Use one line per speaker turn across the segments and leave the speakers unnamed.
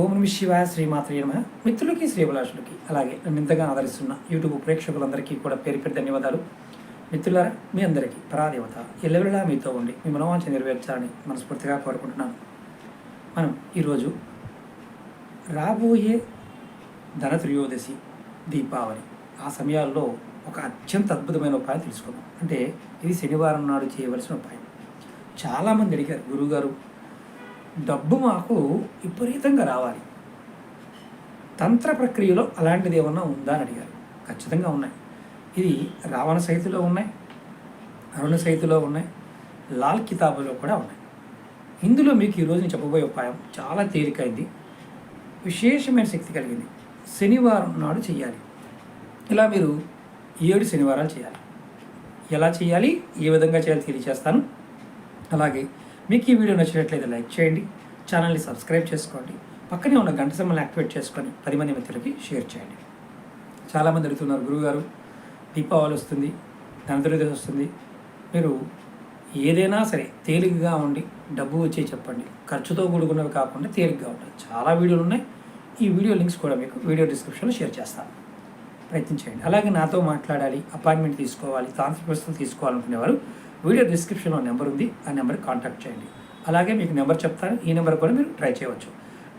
ఓం నమ శివాయ శ్రీమాత్రే నమ. మిత్రులకి శ్రీభిలాషులకి అలాగే నన్ను ఇంతగా ఆదరిస్తున్న యూట్యూబ్ ప్రేక్షకులందరికీ కూడా పేరు పేరు ధన్యవాదాలు. మిత్రులారా మీ అందరికీ పరాదేవత ఎల్లవెల్లా మీతో ఉండి మీ మనోవాంఛ నెరవేర్చాలని మనస్ఫూర్తిగా కోరుకుంటున్నాను. మనం ఈరోజు రాబోయే ధనత్రయోదశి దీపావళి. ఆ సమయాల్లో ఒక అత్యంత అద్భుతమైన ఉపాయం తెలుసుకున్నాం అంటే ఇది శనివారం నాడు చేయవలసిన ఉపాయం. చాలామంది అడిగారు గురువుగారు డబ్బు మాకు విపరీతంగా రావాలి. తంత్ర ప్రక్రియలో అలాంటిది ఏమన్నా ఉందా అని అడిగారు. ఖచ్చితంగా ఉన్నాయి. ఇది రావణ సైతులో ఉన్నాయి అరుణ సైతులో ఉన్నాయి లాల్ కితాబులో కూడా ఉన్నాయి. ఇందులో మీకు ఈరోజు నేను చెప్పబోయే ఉపాయం చాలా తేలికైంది. విశేషమైన శక్తి కలిగింది. శనివారం నాడు చేయాలి ఇలా మీరు ఏడు శనివారాలు చేయాలి ఎలా చేయాలి ఏ విధంగా చేయాలి? తెలియజేస్తాను అలాగే మీకు ఈ వీడియో నచ్చినట్లయితే లైక్ చేయండి ఛానల్ని సబ్స్క్రైబ్ చేసుకోండి పక్కనే ఉన్న గంట సమ్మల్ని యాక్టివేట్ చేసుకొని పది మంది మిత్రులకి షేర్ చేయండి. చాలామంది అడుగుతున్నారు గురువుగారు దీపావళి వస్తుంది ధనత్రయోదశి వస్తుంది. మీరు ఏదైనా సరే తేలికగా ఉండి డబ్బు వచ్చే చెప్పండి. ఖర్చుతో కూడుకున్నవి కాకుండా తేలికగా ఉంటాయి చాలా వీడియోలు ఉన్నాయి. ఈ వీడియో లింక్స్ కూడా మీకు వీడియో డిస్క్రిప్షన్లో షేర్ చేస్తాను. ప్రయత్నించండి అలాగే నాతో మాట్లాడాలి అపాయింట్మెంట్ తీసుకోవాలి తాంత్రిక వస్తువులు తీసుకోవాలనుకునేవారు వీడియో డిస్క్రిప్షన్లో నెంబర్ ఉంది. ఆ నెంబర్కి కాంటాక్ట్ చేయండి. అలాగే మీకు నెంబర్ చెప్తాను. ఈ నెంబర్ కూడా మీరు ట్రై చేయవచ్చు.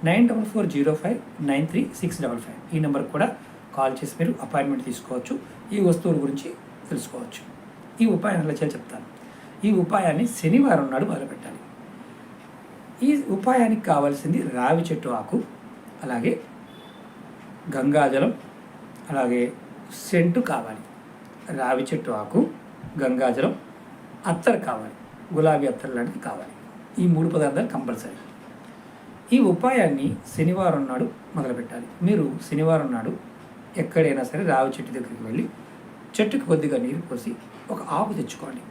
Nine double four zero five nine three six double five. ఈ నెంబర్ కూడా కాల్ చేసి మీరు అపాయింట్మెంట్ తీసుకోవచ్చు. ఈ వస్తువుల గురించి తెలుసుకోవచ్చు. ఈ ఉపాయం ఎలా చేయాలో చెప్తాను. ఈ ఉపాయాన్ని శనివారం నాడు మొదలుపెట్టాలి. ఈ ఉపాయానికి కావాల్సింది రావి చెట్టు ఆకు అలాగే గంగాజలం అలాగే సెంటు కావాలి. రావి చెట్టు ఆకు గంగాజలం అత్తరు కావాలి. గులాబీ అత్తరు లాంటిది కావాలి. ఈ మూడు పదార్థాలు కంపల్సరీ. ఈ ఉపాయాన్ని శనివారం నాడు మొదలుపెట్టాలి. మీరు శనివారం నాడు ఎక్కడైనా సరే రావి చెట్టు దగ్గరికి వెళ్ళి చెట్టుకు కొద్దిగా నీరు పోసి ఒక ఆకు తెచ్చుకోండి.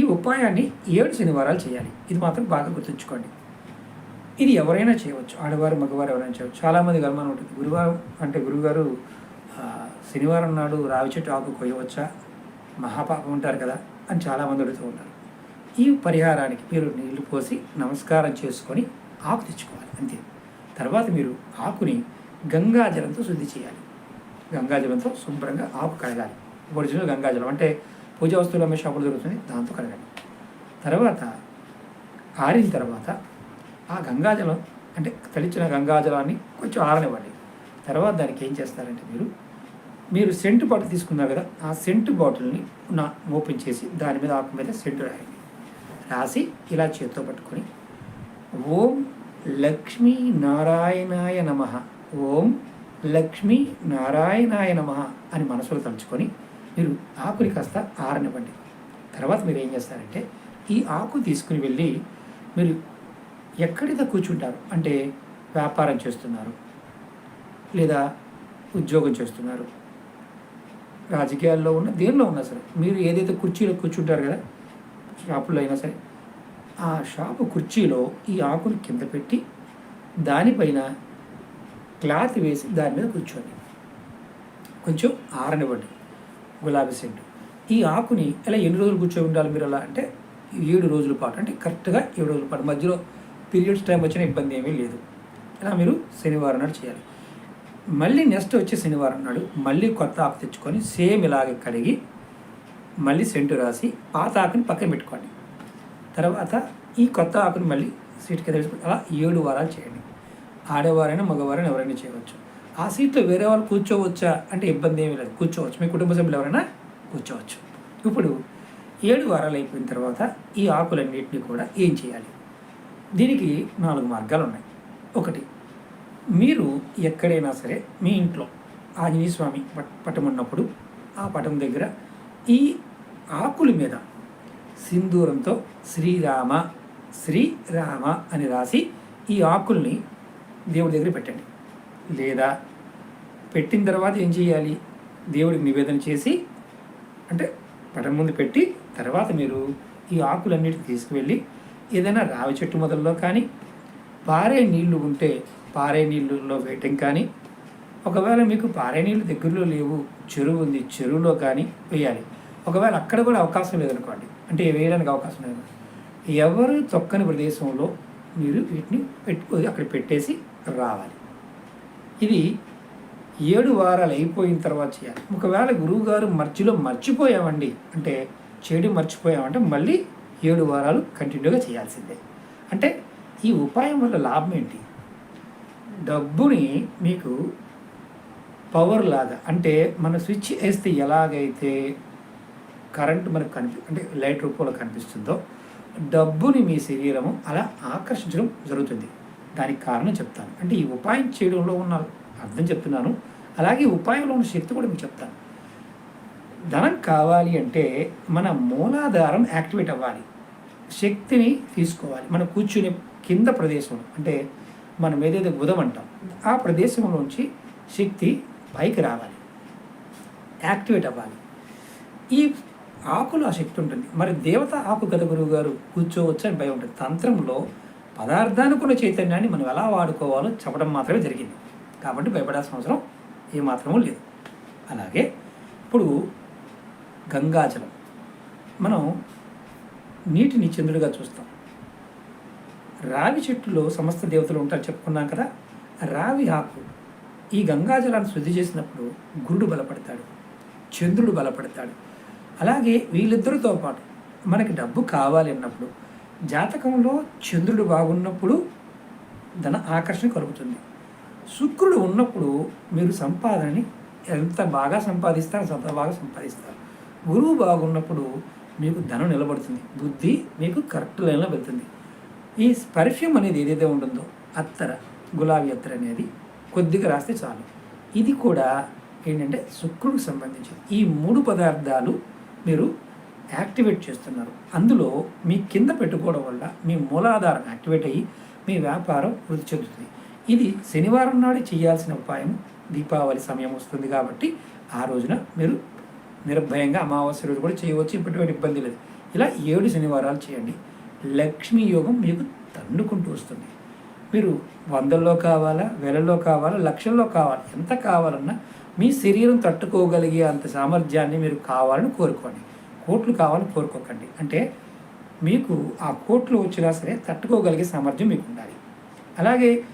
ఈ ఉపాయాన్ని ఏడు శనివారాలు చేయాలి. ఇది మాత్రం బాగా గుర్తుంచుకోండి. ఇది ఎవరైనా చేయవచ్చు. ఆడవారు మగవారు ఎవరైనా చేయవచ్చు. చాలామంది గమనం ఉంటుంది. గురువారం అంటే గురువుగారు శనివారం నాడు రావి చెట్టు ఆకు కొయ్యవచ్చా? మహాపాపం ఉంటారు కదా. అని చాలామంది అడుగుతూ ఉంటారు ఈ పరిహారానికి మీరు నీళ్ళు పోసి నమస్కారం చేసుకొని ఆకు తెచ్చుకోవాలి అంతే. తర్వాత మీరు ఆకుని గంగాజలంతో శుద్ధి చేయాలి. గంగాజలంతో శుభ్రంగా ఆకు కడగాలి. ఒరిజినల్ గంగాజలం అంటే పూజా వస్తువులు అమ్మే షాపులు దొరుకుతుంది దాంతో కడగాలి. తర్వాత ఆరిన తర్వాత ఆ గంగాజలం అంటే తడిచిన గంగాజలాన్ని కొంచెం ఆరనివ్వండి. తర్వాత దానికి ఏం చేస్తారంటే మీరు మీరు సెంటు బాటిల్ తీసుకున్నారు కదా ఆ సెంటు బాటిల్ని నా ఓపెన్ చేసి దాని మీద ఆకు మీద సెంటు రాయండి. రాసి ఇలా చేత్తో పట్టుకొని ఓం లక్ష్మీ నారాయణాయ నమ ఓం లక్ష్మీ నారాయణాయ నమ అని మనసులో తలుచుకొని మీరు ఆకుని కాస్త ఆరనివ్వండి. తర్వాత మీరు ఏం చేస్తారంటే ఈ ఆకు తీసుకుని వెళ్ళి మీరు ఎక్కడైతే కూర్చుంటారు? అంటే వ్యాపారం చేస్తున్నారు లేదా ఉద్యోగం చేస్తున్నారు రాజకీయాల్లో ఉన్న దేనిలో ఉన్నా సరే. మీరు ఏదైతే కుర్చీలో కూర్చుంటారు కదా షాపులో అయినా సరే ఆ షాపు కుర్చీలో ఈ ఆకుని కింద పెట్టి దానిపైన క్లాత్ వేసి దాని మీద కూర్చోండి. కొంచెం ఆరనివ్వండి. గులాబీ సెంటు. ఈ ఆకుని ఎలా ఎన్ని రోజులు కూర్చొని ఉండాలి మీరు అలా? అంటే ఏడు రోజుల పాటు. అంటే కరెక్ట్గా ఏడు రోజుల పాటు. మధ్యలో పీరియడ్స్ టైం వచ్చిన ఇబ్బంది ఏమీ లేదు. ఇలా మీరు శనివారం నాడు చేయాలి. మళ్ళీ నెక్స్ట్ వచ్చే శనివారం నాడు మళ్ళీ కొత్త ఆకు తెచ్చుకొని సేమ్ ఇలాగే కడిగి మళ్ళీ సెంటు రాసి పాత ఆకుని పక్కన పెట్టుకోండి. తర్వాత ఈ కొత్త ఆకుని మళ్ళీ సీట్ కింద తెచ్చుకొని అలా ఏడు వారాలు చేయండి. ఆడవారైనా మగవారైనా ఎవరైనా చేయవచ్చు. ఆ సీట్లో వేరే వాళ్ళు కూర్చోవచ్చా? అంటే ఇబ్బంది ఏమీ లేదు. కూర్చోవచ్చు. మీ కుటుంబ సభ్యులు ఎవరైనా కూర్చోవచ్చు. ఇప్పుడు ఏడు వారాలు అయిపోయిన తర్వాత ఈ ఆకులన్నింటినీ కూడా ఏం చేయాలి? దీనికి నాలుగు మార్గాలు ఉన్నాయి. ఒకటి మీరు ఎక్కడైనా సరే మీ ఇంట్లో ఆంజనేయ స్వామి పటం ఉన్నప్పుడు ఆ పటం దగ్గర ఈ ఆకుల మీద సింధూరంతో శ్రీరామ శ్రీరామ అని రాసి ఈ ఆకుల్ని దేవుడి దగ్గర పెట్టండి. లేదా పెట్టిన తర్వాత ఏం చేయాలి? దేవుడికి నివేదన చేసి అంటే పటం ముందు పెట్టి తర్వాత మీరు ఈ ఆకులన్నిటిని తీసుకువెళ్ళి ఏదైనా రావి చెట్టు మొదల్లో కానీ పారే నీళ్ళు ఉంటే పారే నీళ్ళలో వేయటం కానీ ఒకవేళ మీకు పారే నీళ్ళు దగ్గరలో లేవు చెరువు ఉంది చెరువులో కానీ వేయాలి. ఒకవేళ అక్కడ కూడా అవకాశం లేదనుకోండి అంటే వేయడానికి అవకాశం లేదు. ఎవరు తొక్కని ప్రదేశంలో మీరు వీటిని పెట్టుకో అక్కడ పెట్టేసి రావాలి. ఇది ఏడు వారాలు అయిపోయిన తర్వాత చేయాలి. ఒకవేళ గురువుగారు మర్చిలో మర్చిపోయామండి అంటే చెడు మర్చిపోయామంటే మళ్ళీ ఏడు వారాలు కంటిన్యూగా చేయాల్సిందే. అంటే ఈ ఉపాయం వల్ల లాభం ఏంటి? డబ్బుని మీకు పవర్ లాగా అంటే మన స్విచ్ వేస్తే ఎలాగైతే కరెంట్ మనకు కనిపి అంటే లైట్ రూపంలో కనిపిస్తుందో డబ్బుని మీ శరీరము అలా ఆకర్షించడం జరుగుతుంది. దానికి కారణం చెప్తాను. అంటే ఈ ఉపాయం చేయడంలో ఉన్న అర్థం చెప్తున్నాను. అలాగే ఉపాయంలో ఉన్న శక్తి కూడా మీకు చెప్తాను. ధనం కావాలి అంటే మన మూలాధారం యాక్టివేట్ అవ్వాలి. శక్తిని తీసుకోవాలి. మనం కూర్చునే కింద ప్రదేశం అంటే మనం ఏదైతే బుధం అంటాం ఆ ప్రదేశంలోంచి శక్తి పైకి రావాలి. యాక్టివేట్ అవ్వాలి. ఈ ఆకులు ఆ శక్తి ఉంటుంది. మరి దేవత ఆకు గత గురువు గారు? కూర్చోవచ్చు అని భయం ఉంటుంది. తంత్రంలో పదార్థానికి ఉన్న చైతన్యాన్ని మనం ఎలా వాడుకోవాలో చెప్పడం మాత్రమే జరిగింది. కాబట్టి భయపడాల్సిన అవసరం ఏమాత్రమూ లేదు. అలాగే ఇప్పుడు గంగాజలం. మనం నీటిని చంద్రుడిగా చూస్తాం. రావి చెట్టులో సమస్త దేవతలు ఉంటారు చెప్పుకున్నాం కదా. రావి ఆకు ఈ గంగాజలాన్ని శుద్ధి చేసినప్పుడు గురుడు బలపడతాడు చంద్రుడు బలపడతాడు. అలాగే వీళ్ళిద్దరితో పాటు మనకి డబ్బు కావాలి అన్నప్పుడు జాతకంలో చంద్రుడు బాగున్నప్పుడు ధన ఆకర్షణ కలుగుతుంది. శుక్రుడు ఉన్నప్పుడు మీరు సంపాదనని ఎంత బాగా సంపాదిస్తారో అంత బాగా సంపాదిస్తారు. గురువు బాగున్నప్పుడు మీకు ధనం నిలబడుతుంది బుద్ధి మీకు కరెక్ట్ లైన్లో వెళ్తుంది. ఈ పర్ఫ్యూమ్ అనేది ఏదైతే ఉంటుందో అత్తర గులాబీ అత్తర అనేది కొద్దిగా రాస్తే చాలు. ఇది కూడా ఏంటంటే శుక్రుడికి సంబంధించి ఈ మూడు పదార్థాలు మీరు యాక్టివేట్ చేస్తున్నారు. అందులో మీ కింద పెట్టుకోవడం వల్ల మీ మూలాధారం యాక్టివేట్ అయ్యి మీ వ్యాపారం వృద్ధి చెందుతుంది. ఇది శనివారం నాడు చేయాల్సిన ఉపాయం. దీపావళి సమయం వస్తుంది కాబట్టి ఆ రోజున మీరు నిర్భయంగా అమావాస్య రోజు కూడా చేయవచ్చు. ఇప్పటివరకు ఇబ్బంది లేదు. ఇలా ఏడు శనివారాలు చేయండి. లక్ష్మీ యోగం మీకు తన్నుకుంటూ వస్తుంది. మీరు వందల్లో కావాలా వేలల్లో కావాలా లక్షల్లో కావాలా ఎంత కావాలన్నా మీ శరీరం తట్టుకోగలిగే అంత సామర్థ్యాన్ని మీరు కావాలని కోరుకోండి. కోట్లు కావాలని కోరుకోకండి. అంటే మీకు ఆ కోట్లు వచ్చినా సరే తట్టుకోగలిగే సామర్థ్యం మీకు ఉండాలి. అలాగే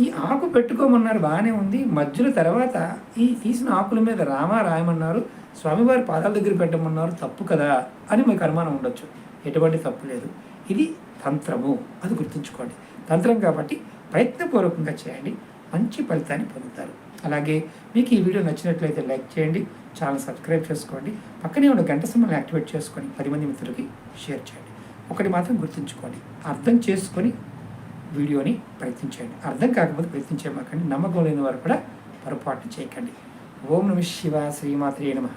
ఈ ఆకు పెట్టుకోమన్నారు బాగానే ఉంది. మధ్యలో తర్వాత ఈ తీసిన ఆకుల మీద రామ రాయమన్నారు స్వామివారి పాదాల దగ్గర పెట్టమన్నారు తప్పు కదా అని మీకు అనుమానం ఉండొచ్చు. ఎటువంటి తప్పు లేదు. ఇది తంత్రము. అది గుర్తుంచుకోండి. తంత్రం కాబట్టి ప్రయత్నపూర్వకంగా చేయండి. మంచి ఫలితాన్ని పొందుతారు. అలాగే మీకు ఈ వీడియో నచ్చినట్లయితే లైక్ చేయండి. ఛానల్ సబ్స్క్రైబ్ చేసుకోండి. పక్కనే ఉన్న గంట సింబల్ని యాక్టివేట్ చేసుకొని పది మంది మిత్రులకి షేర్ చేయండి. ఒకటి మాత్రం గుర్తుంచుకోండి. అర్థం చేసుకొని వీడియోని ప్రయత్నించండి అర్థం కాకపోతే ప్రయత్నించేమాకండి నమ్మకం లేని వారు కూడా పొరపాటు చేయకండి. ఓం నమ శివ శ్రీమాత్రే నమ.